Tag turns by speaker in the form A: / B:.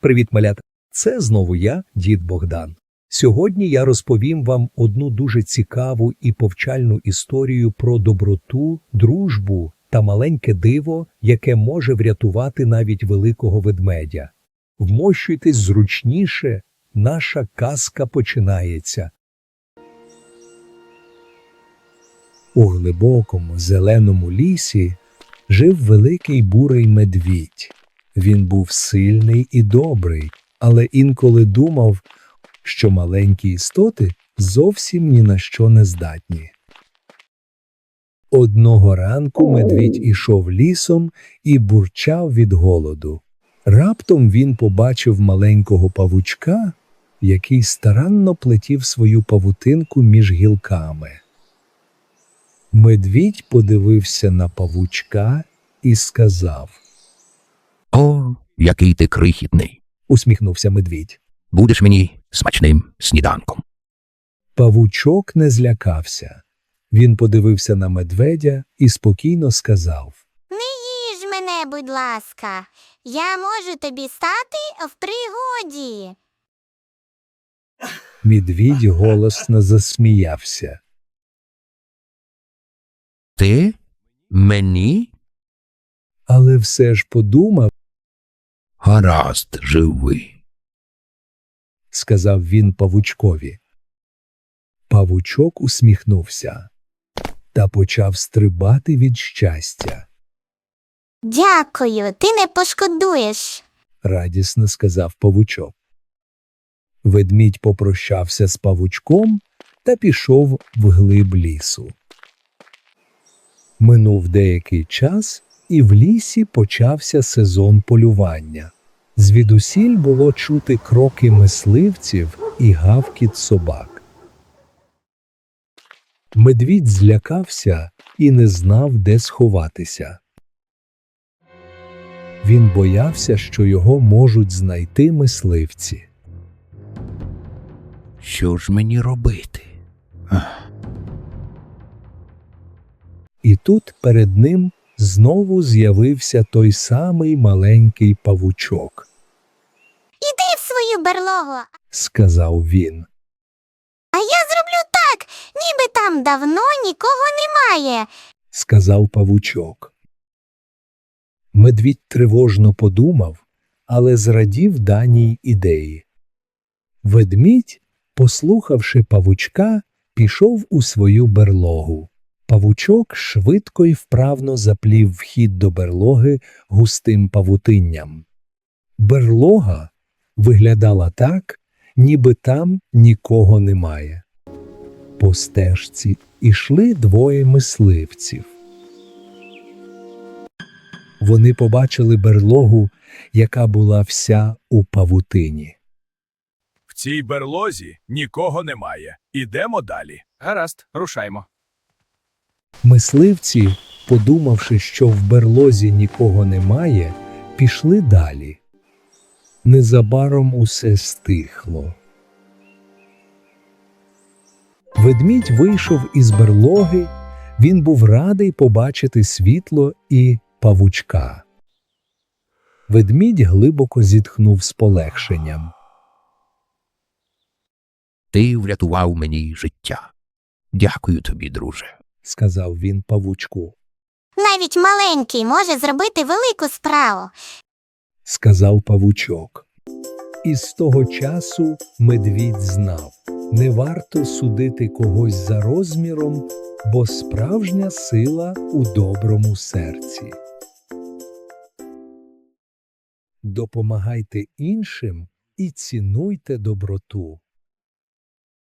A: Привіт, малята! Це знову я, дід Богдан. Сьогодні я розповім вам одну дуже цікаву і повчальну історію про доброту, дружбу та маленьке диво, яке може врятувати навіть великого ведмедя. Вмощуйтесь зручніше, наша казка починається. У глибокому зеленому лісі жив великий бурий медвідь. Він був сильний і добрий, але інколи думав, що маленькі істоти зовсім ні на що не здатні. Одного ранку медвідь ішов лісом і бурчав від голоду. Раптом він побачив маленького павучка, який старанно плетів свою павутинку між гілками. Медвідь подивився на павучка і сказав,
B: О, який ти крихітний.
A: усміхнувся медвідь.
B: Будеш мені смачним сніданком.
A: Павучок не злякався. Він подивився на медведя і спокійно сказав
C: Не їж мене, будь ласка. Я можу тобі стати в пригоді.
A: Медвідь голосно засміявся.
B: Ти? Мені?
A: Але все ж подумав,
B: Гаразд, живи.
A: сказав він павучкові. Павучок усміхнувся та почав стрибати від щастя,
C: Дякую, ти не пошкодуєш.
A: радісно сказав павучок. Ведмідь попрощався з павучком та пішов вглиб лісу. Минув деякий час, і в лісі почався сезон полювання. Звідусіль було чути кроки мисливців і гавкіт собак. Медвідь злякався і не знав, де сховатися. Він боявся, що його можуть знайти мисливці.
B: Що ж мені робити?
A: І тут перед ним знову з'явився той самий маленький павучок,
C: Іди в свою берлогу,
A: сказав він.
C: а я зроблю так, ніби там давно нікого немає.
A: сказав павучок. Медвідь тривожно подумав, але зрадів даній ідеї. Ведмідь, послухавши павучка, пішов у свою берлогу. Павучок швидко й вправно заплів вхід до берлоги густим павутинням. Берлога виглядала так, ніби там нікого немає. По стежці ішли двоє мисливців. Вони побачили берлогу, яка була вся у павутині.
D: В цій берлозі нікого немає. Ідемо далі.
E: Гаразд, рушаймо.
A: Мисливці, подумавши, що в берлозі нікого немає, пішли далі. Незабаром усе стихло. Ведмідь вийшов із берлоги, він був радий побачити світло і павучка. Ведмідь глибоко зітхнув з полегшенням.
B: Ти врятував мені життя. Дякую тобі, друже.
A: Сказав він павучку.
C: Навіть маленький може зробити велику справу.
A: сказав павучок. І з того часу медвідь знав не варто судити когось за розміром, бо справжня сила у доброму серці. Допомагайте іншим і цінуйте доброту.